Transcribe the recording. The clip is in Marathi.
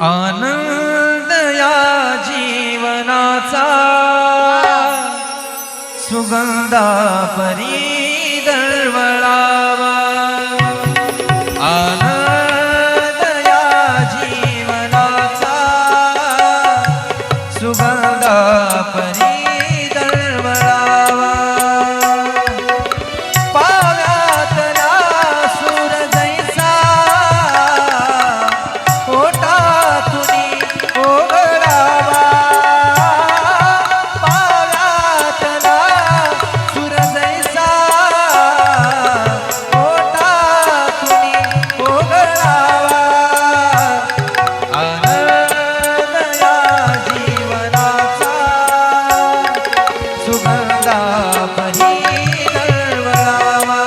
आनंद या जीवनाचा सुगंधा परी दळवळावा. सुगन्धा पनी नर्मदा